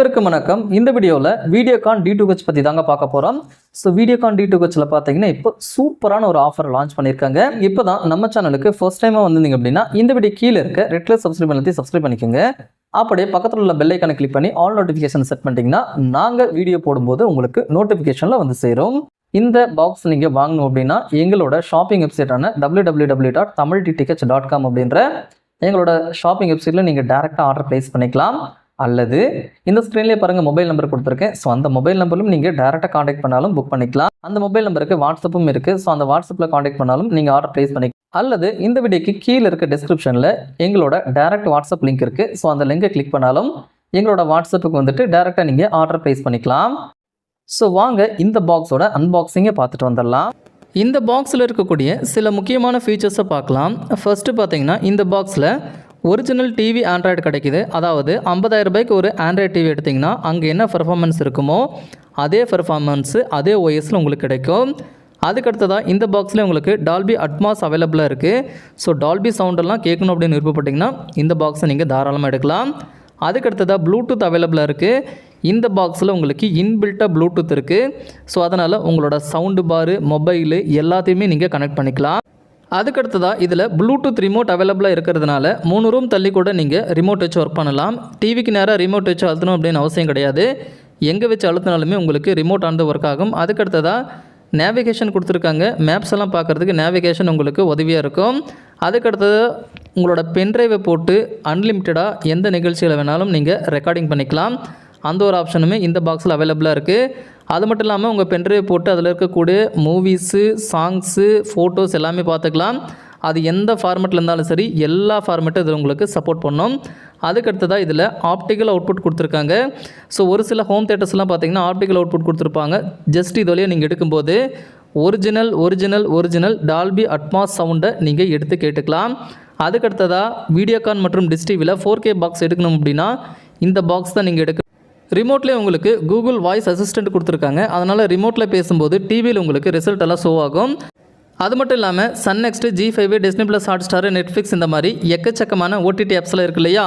அனைவருக்கும் வணக்கம். இந்த வீடியோவில் வீடியோகான் டி டூ ஹெச் பற்றி தாங்க பார்க்க போகிறோம் ஸோ வீடியோகான் டி டூ ஹெச்சில் பார்த்தீங்கன்னா இப்போ சூப்பரான ஒரு ஆஃபர் லான்ச் பண்ணியிருக்காங்க இப்போ தான் நம்ம சேனலுக்கு ஃபர்ஸ்ட் டைமாக வந்திருந்தீங்க அப்படின்னா இந்த வீடியோ கீழே இருக்க ரெட் சப்ஸ்கிரைப் பண்ணி சப்ஸ்கிரைப் பண்ணிக்கோங்க. அப்படியே பக்கத்தில் உள்ள பெல்லைக்கான கிளிக் பண்ணி ஆல் நோட்டிஃபிகேஷன் செட் பண்ணிட்டீங்கன்னா நாங்கள் வீடியோ போடும்போது உங்களுக்கு நோட்டிஃபிகேஷனில் வந்து சேரும். இந்த பாக்ஸ் நீங்கள் வாங்கணும் அப்படின்னா எங்களோட shopping வெப்சைட்டான W W W dot Tamil DTH dot com அப்படின்ற எங்களோட ஷாப்பிங் வெப்சைட்டில் நீங்கள் டேரெக்டாக ஆர்டர் ப்ளேஸ் பண்ணிக்கலாம். அல்லது இந்த ஸ்க்ரீன்லேயே பாருங்கள் மொபைல் நம்பர் கொடுத்துருக்கேன். ஸோ அந்த மொபைல் நம்பரும் நீங்கள் டேரெக்டாக காண்டாக்ட் பண்ணாலும் புக் பண்ணிக்கலாம். அந்த மொபைல் நம்பருக்கு வாட்ஸ்அப்பும் இருக்குது ஸோ அந்த வாட்ஸ்அப்பில் காண்டாக்ட் பண்ணாலும் நீங்கள் ஆர்டர் ப்ளேஸ் பண்ணிக்கலாம் அல்லது இந்த வீடியோக்கு கீழே இருக்க டிஸ்கிரிப்ஷனில் எங்களோட டேரக்ட் வாட்ஸ்அப் லிங்க் இருக்குது ஸோ அந்த லிங்கை கிளிக் பண்ணாலும் எங்களோட வாட்ஸ்அப்புக்கு வந்துட்டு டேரெக்டாக நீங்கள் ஆர்டர் ப்ளேஸ் பண்ணிக்கலாம். ஸோ வாங்க இந்த பாக்ஸோட அன்பாக்சிங்கை பார்த்துட்டு வந்துடலாம். இந்த பாக்ஸில் இருக்கக்கூடிய சில முக்கியமான ஃபீச்சர்ஸை பார்க்கலாம். ஃபர்ஸ்ட்டு பார்த்தீங்கன்னா இந்த பாக்ஸில் ஒரிஜினல் டிவி ஆண்ட்ராய்டு கிடைக்கிது. அதாவது 50000 ரூபாய்க்கு ஒரு ஆண்ட்ராய்டு டிவி எடுத்திங்கன்னா அங்கே என்ன பெர்ஃபார்மன்ஸ் இருக்குமோ அதே பெர்ஃபார்மன்ஸு அதே ஓஎஸில் உங்களுக்கு கிடைக்கும். அதுக்கடுத்ததாக இந்த பாக்ஸில் உங்களுக்கு டால்பி அட்மாஸ் அவைலபிளாக இருக்குது ஸோ டால்பி சவுண்டெல்லாம் கேட்கணும் அப்படின்னு விருப்பப்பட்டிங்கன்னா இந்த பாக்ஸை நீங்கள் தாராளமாக எடுக்கலாம். அதுக்கடுத்ததாக ப்ளூடூத் அவைலபிளாக இருக்குது இந்த பாக்ஸில் உங்களுக்கு இன்பில்ட்டாக ப்ளூடூத் இருக்குது ஸோ அதனால் உங்களோட சவுண்டு பாரு மொபைலு எல்லாத்தையுமே நீங்கள் கனெக்ட் பண்ணிக்கலாம். அதுக்கடுத்ததாக இதில் ப்ளூடூத் ரிமோட் அவைலபிளாக இருக்கிறதுனால மூணு ரூம் தள்ளி கூட நீங்கள் ரிமோட் வச்சு ஒர்க் பண்ணலாம். டிவிக்கு நேராக ரிமோட் வச்சு அழுத்தணும் அப்படின்னு அவசியம் கிடையாது. எங்கே வச்சு அழுத்தினாலுமே உங்களுக்கு ரிமோட் ஆனது ஒர்க் ஆகும். அதுக்கடுத்ததாக நேவிகேஷன் கொடுத்துருக்காங்க. மேப்ஸ் எல்லாம் பார்க்குறதுக்கு நேவிகேஷன் உங்களுக்கு உதவியாக இருக்கும். அதுக்கடுத்தது உங்களோட பென்ட்ரைவை போட்டு அன்லிமிட்டடாக எந்த நிகழ்ச்சியில் வேணாலும் நீங்கள் ரெக்கார்டிங் பண்ணிக்கலாம். அந்த ஒரு ஆப்ஷனுமே இந்த பாக்ஸில் அவைலபிளாக இருக்குது அது மட்டும் இல்லாமல் உங்கள் பென்ட்ரைவ் போட்டு அதில் இருக்கக்கூடிய மூவிஸு சாங்ஸு ஃபோட்டோஸ் எல்லாமே பார்த்துக்கலாம். அது எந்த ஃபார்மெட்டில் இருந்தாலும் சரி எல்லா ஃபார்மெட்டும் இது உங்களுக்கு சப்போர்ட் பண்ணும். அதுக்கடுத்ததாக இதில் ஆப்டிக்கல் அவுட்புட் கொடுத்துருக்காங்க. ஸோ ஒரு சில ஹோம் தேட்டர்ஸ்லாம் பார்த்தீங்கன்னா ஆப்டிக்கல் அவுட்புட் கொடுத்துருப்பாங்க. ஜஸ்ட் இது வழியாக நீங்கள் எடுக்கும்போது original original original Dolby Atmos சவுண்டை நீங்கள் எடுத்து கேட்டுக்கலாம். அதுக்கடுத்ததாக வீடியோகான் மற்றும் டிஸ் டிவியில் ஃபோர் கே பாக்ஸ் எடுக்கணும் அப்படின்னா இந்த பாக்ஸ் தான் நீங்கள் எடுக்க ரிமோட்லேயே உங்களுக்கு கூகுள் வாய்ஸ் அசிஸ்டன்ட் கொடுத்துருக்காங்க. அதனால் ரிமோட்டில் பேசும்போது டிவியில் உங்களுக்கு ரிசல்ட் எல்லாம் ஷோ ஆகும். அது மட்டும் இல்லாமல் Sun Next Zee five Disney plus Hotstar Netflix இந்த மாதிரி எக்கச்சக்கமான ஓடிடி ஆப்ஸ்லாம் இருக்கு இல்லையா?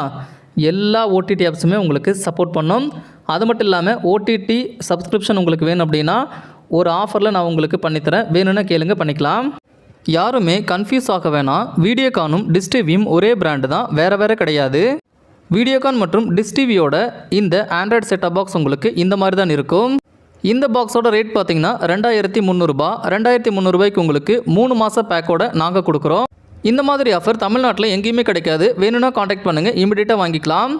எல்லா ஓடிடி ஆப்ஸுமே உங்களுக்கு சப்போர்ட் பண்ணும். அது மட்டும் இல்லாமல் ஓடிடி சப்ஸ்கிரிப்ஷன் உங்களுக்கு வேணும் அப்படின்னா ஒரு ஆஃபரில் நான் உங்களுக்கு பண்ணித்தரேன். வேணும்னா கேளுங்க பண்ணிக்கலாம். யாருமே கன்ஃபியூஸ் ஆக வேணாம். வீடியோகானும் டிஸ்டிவியும் ஒரே பிராண்டு தான். வேறு வேறு கிடையாது. வீடியோகான் மற்றும் டிஸ் டிவியோட இந்த ஆண்ட்ராய்டு செட்டப் பாக்ஸ் உங்களுக்கு இந்த மாதிரி தான் இருக்கும். இந்த பாக்ஸோட ரேட் பார்த்தீங்கன்னா ரெண்டாயிரத்தி முந்நூறுபா. ரெண்டாயிரத்தி முந்நூறுபாய்க்கு உங்களுக்கு மூணு மாத பேக்கோட நாங்கள் கொடுக்குறோம். இந்த மாதிரி ஆஃபர் தமிழ்நாட்டில் எங்கேயுமே கிடைக்காது. வேணும்னா காண்டாக்ட் பண்ணுங்கள் இமிடியேட்டாக வாங்கிக்கலாம்.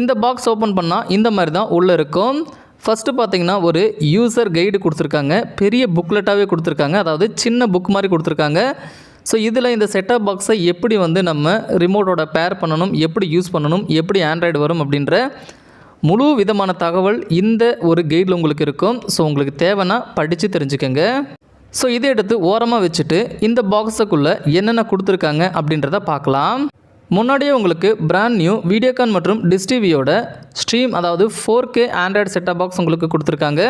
இந்த பாக்ஸ் ஓப்பன் பண்ணால் இந்த மாதிரி தான் உள்ளே இருக்கும். ஃபஸ்ட்டு பார்த்தீங்கன்னா ஒரு யூசர் கைடு கொடுத்துருக்காங்க. பெரிய புக்லெட்டாகவே கொடுத்துருக்காங்க. அதாவது சின்ன புக் மாதிரி கொடுத்துருக்காங்க. ஸோ இதில் இந்த செட்டப் பாக்ஸை எப்படி வந்து நம்ம ரிமோட்டோட பேர் பண்ணணும் எப்படி யூஸ் பண்ணணும் எப்படி ஆண்ட்ராய்டு வரும் அப்படின்ற முழு விதமான தகவல் இந்த ஒரு கைடில் உங்களுக்கு இருக்கும். ஸோ உங்களுக்கு தேவைன்னா படித்து தெரிஞ்சுக்கோங்க. ஸோ இதை எடுத்து ஓரமாக வச்சுட்டு இந்த பாக்ஸுக்குள்ளே என்னென்ன கொடுத்துருக்காங்க அப்படின்றத பார்க்கலாம். முன்னாடியே உங்களுக்கு பிராண்ட் நியூ வீடியோகான் மற்றும் டிஸ்டிவியோட ஸ்ட்ரீம் அதாவது four K Android set top box உங்களுக்கு கொடுத்துருக்காங்க.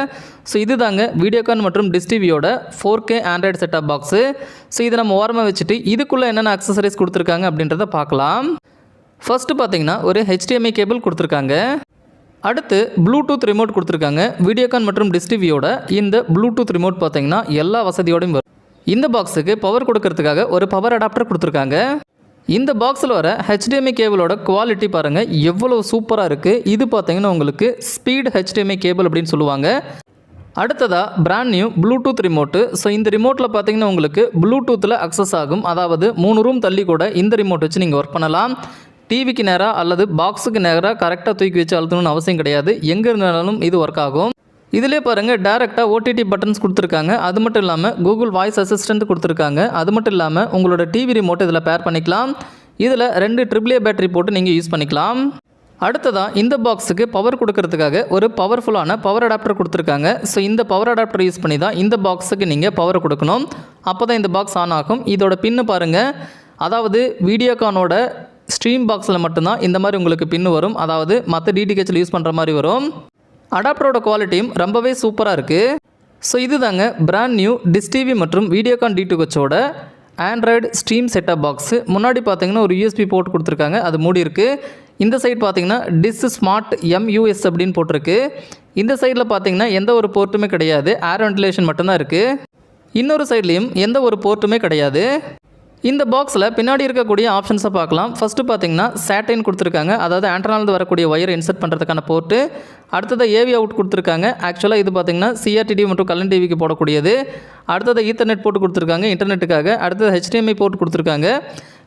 ஸோ இது தாங்க வீடியோகான் மற்றும் டிஸ்டிவியோட four K Android set top box so இதை நம்ம ஓரமாக வச்சுட்டு இதுக்குள்ளே என்னென்ன அக்சசரிஸ் கொடுத்துருக்காங்க அப்படின்றத பார்க்கலாம். ஃபர்ஸ்ட்டு பார்த்தீங்கன்னா ஒரு ஹெச்டிஎம்ஐ கேபிள் கொடுத்துருக்காங்க. அடுத்து ப்ளூடூத் ரிமோட் கொடுத்துருக்காங்க. வீடியோகான் மற்றும் டிஸ்டிவியோட இந்த ப்ளூடூத் ரிமோட் பார்த்தீங்கன்னா எல்லா வசதியோடையும் வரும். இந்த பாக்ஸுக்கு பவர் கொடுக்கறதுக்காக ஒரு பவர் அடாப்டர் கொடுத்துருக்காங்க. இந்த பாக்ஸில் வர ஹெச்டிஎம்ஐ கேபிளோட குவாலிட்டி பாருங்கள் எவ்வளோ சூப்பராக இருக்குது இது பார்த்தீங்கன்னா உங்களுக்கு ஸ்பீட் ஹெச்டிஎம்ஐ கேபிள் அப்படின்னு சொல்லுவாங்க. அடுத்ததாக brand new Bluetooth remote so இந்த ரிமோட்டில் பார்த்தீங்கன்னா உங்களுக்கு ப்ளூடூத்தில் அக்சஸ் ஆகும். அதாவது மூணு ரூம் தள்ளி கூட இந்த ரிமோட் வச்சு நீங்கள் ஒர்க் பண்ணலாம். டிவிக்கு நேராக அல்லது பாக்ஸுக்கு நேராக கரெக்டாக தூக்கி வச்சு அழுத்தணும்னு அவசியம் கிடையாது. எங்கே இருந்தாலும் இது ஒர்க் ஆகும். இதிலே பாருங்கள் டேரெக்டாக ஓடிடி பட்டன்ஸ் கொடுத்துருக்காங்க. அது மட்டும் இல்லாமல் கூகுள் வாய்ஸ் அசிஸ்டன்ட் கொடுத்துருக்காங்க. அது மட்டும் இல்லாமல் உங்களோட டிவி ரிமோட் இதில் பேர் பண்ணிக்கலாம். இதில் ரெண்டு ட்ரிபிள் ஏ பேட்டரி போட்டு நீங்கள் யூஸ் பண்ணிக்கலாம். அடுத்ததாக இந்த பாக்ஸுக்கு பவர் கொடுக்கறதுக்காக ஒரு பவர்ஃபுல்லான பவர் அடாப்டர் கொடுத்துருக்காங்க. ஸோ இந்த பவர் அடாப்டர் யூஸ் பண்ணி தான் இந்த பாக்ஸுக்கு நீங்கள் பவர் கொடுக்கணும். அப்போ தான் இந்த பாக்ஸ் ஆன் ஆகும். இதோட பின்னு பாருங்கள் அதாவது வீடியோகானோட ஸ்ட்ரீம் பாக்ஸில் மட்டும்தான் இந்த மாதிரி உங்களுக்கு பின்னு வரும். அதாவது மற்ற டிடிஹெச்சில் யூஸ் பண்ணுற மாதிரி வரும். அடாப்டரோட குவாலிட்டியும் ரொம்பவே சூப்பராக இருக்குது ஸோ இதுதாங்க பிராண்ட் நியூ டிஸ் டிவி மற்றும் Videocon D டூஹெச்சோட Android stream set top box முன்னாடி பார்த்தீங்கன்னா ஒரு யூஎஸ்பி போர்ட் கொடுத்துருக்காங்க அது மூடி இருக்குது இந்த சைட் பார்த்தீங்கன்னா டிஸ் ஸ்மார்ட் எம்யூஎஸ் அப்படின்னு போட்டிருக்கு. இந்த சைடில் பார்த்தீங்கன்னா எந்த ஒரு போர்ட்டுமே கிடையாது. ஏர் வென்டிலேஷன் மட்டும்தான் இருக்குது இன்னொரு சைட்லேயும் எந்த ஒரு போர்ட்டுமே கிடையாது. இந்த பாக்ஸில் பின்னாடி இருக்கக்கூடிய ஆப்ஷன்ஸை பார்க்கலாம். ஃபஸ்ட்டு பார்த்தீங்கன்னா சேட்டைன் கொடுத்துருக்காங்க. அதாவது ஆண்டனாலிருந்து வரக்கூடிய ஒயர் இன்சர்ட் பண்ணுறதுக்கான போர்ட்டு அடுத்தது ஏவி அவுட் கொடுத்துருக்காங்க. ஆக்சுவலாக இது பார்த்தீங்கன்னா சிஆர்டிடி மற்றும் கலன் டிவிக்கு போடக்கூடியது. அடுத்தது ஈத்தர்நெட் போட்டு கொடுத்துருக்காங்க இன்டர்நெட்டுக்காக அடுத்தது ஹெச்டிஎம்ஐ போர்ட் கொடுத்துருக்காங்க.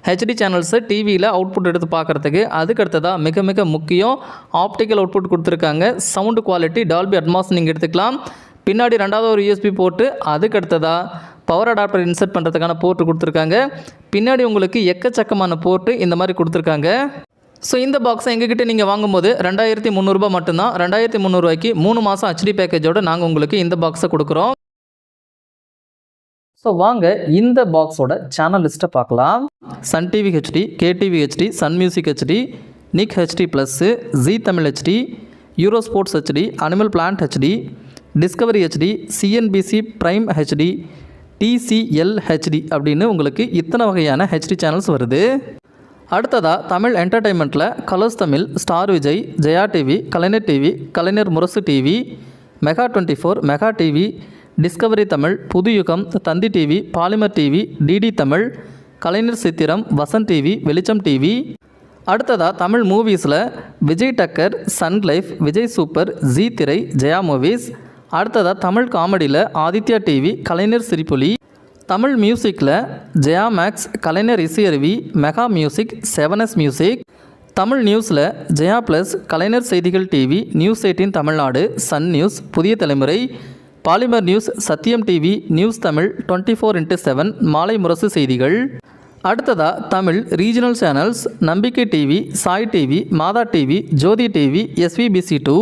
ஹெச்டி சேனல்ஸை டிவியில் அவுட்புட் எடுத்து பார்க்குறதுக்கு. அதுக்கு அடுத்ததாக மிக மிக முக்கியம் ஆப்டிக்கல் அவுட்புட் கொடுத்துருக்காங்க. சவுண்டு குவாலிட்டி டால்பி அட்மாஸ் நீங்கள் எடுத்துக்கலாம். பின்னாடி ரெண்டாவது ஒரு யூஎஸ்பி போட்டு அதுக்கு அடுத்ததாக பவர் அடாப்டர் இன்சர்ட் பண்ணுறதுக்கான போர்ட்டு கொடுத்துருக்காங்க. பின்னாடி உங்களுக்கு எக்கச்சக்கமான போர்ட்டு இந்த மாதிரி கொடுத்துருக்காங்க. ஸோ இந்த பாக்ஸை எங்ககிட்ட நீங்கள் வாங்கும்போது ரெண்டாயிரத்தி முந்நூறுரூபா மட்டும்தான். ரெண்டாயிரத்தி முந்நூறுரூவாய்க்கு மூணு மாதம் ஹெச்டி பேக்கேஜோடு நாங்கள் உங்களுக்கு இந்த பாக்ஸை கொடுக்குறோம். ஸோ வாங்க இந்த பாக்ஸோட சேனல் லிஸ்ட்டை பார்க்கலாம். Sun TV HD KTV HD Sun Music HD Nick HD plus Zee Tamil HD Euro Sports HD Animal Planet HD Discovery HD CNBC Prime HD TCL HD அப்படின்னு உங்களுக்கு இத்தனை வகையான ஹெச்டி சேனல்ஸ் வருது. அடுத்ததாக Tamil என்டர்டைன்மெண்ட்டில் Colors Tamil Star Vijay Jaya TV Kalaignar TV Kalaignar Murasu TV Mega twenty four Mega TV Discovery Tamil Puthuyugam Thanthi TV Polimer TV DD Tamil Kalaignar Chithiram Vasanth TV Velicham TV அடுத்ததாக Tamil மூவிஸில் Vijay Takkar Sun life Vijay super Zee Thirai Jaya movies அடுத்ததாக தமிழ் காமெடியில் Aditya TV Kalaignar Sirippoli Tamil மியூசிக்கில் Jaya max Kalaignar Isaiaruvi mega music sevens music Tamil நியூஸில் Jaya plus Kalaignar Seithigal TV news eighteen Tamilnadu Sun news Puthiya Thalaimurai Polimer news Sathiyam TV news Tamil twenty four into seven Malai Murasu Seithigal. அடுத்ததாக Tamil regional channels Nambikkai TV Sai TV Matha TV Jothi TV SVBC two.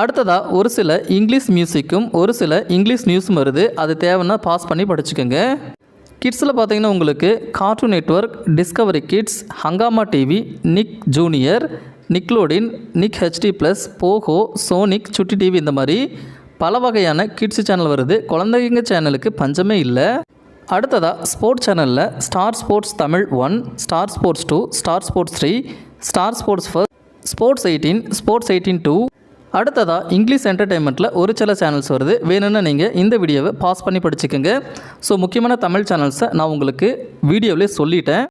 அடுத்ததாக ஒரு சில English மியூசிக்கும் ஒரு சில English நியூஸும் வருது. அது தேவைன்னா பாஸ் பண்ணி படிச்சுக்கோங்க. கிட்ஸில் பார்த்தீங்கன்னா உங்களுக்கு cartoon network Discovery kids Hungama TV Nick junior Nickelodeon Nick HD plus Pogo Sonic Chutti TV இந்த மாதிரி பல வகையான கிட்ஸ் சேனல் வருது. குழந்தைங்க சேனலுக்கு பஞ்சமே இல்லை. அடுத்ததாக ஸ்போர்ட்ஸ் சேனலில் star sports Tamil one star sports two star sports three star sports first sports eighteen sports eighteen two அடுத்ததாக இங்கிலீஷ் என்டர்டெயின்மெண்ட்டில் ஒரு சில சேனல்ஸ் வருது. வேணும்னா நீங்கள் இந்த வீடியோவை பாஸ் பண்ணி படிச்சுக்கோங்க. ஸோ முக்கியமான தமிழ் சேனல்ஸை நான் உங்களுக்கு வீடியோவிலே சொல்லிட்டேன்.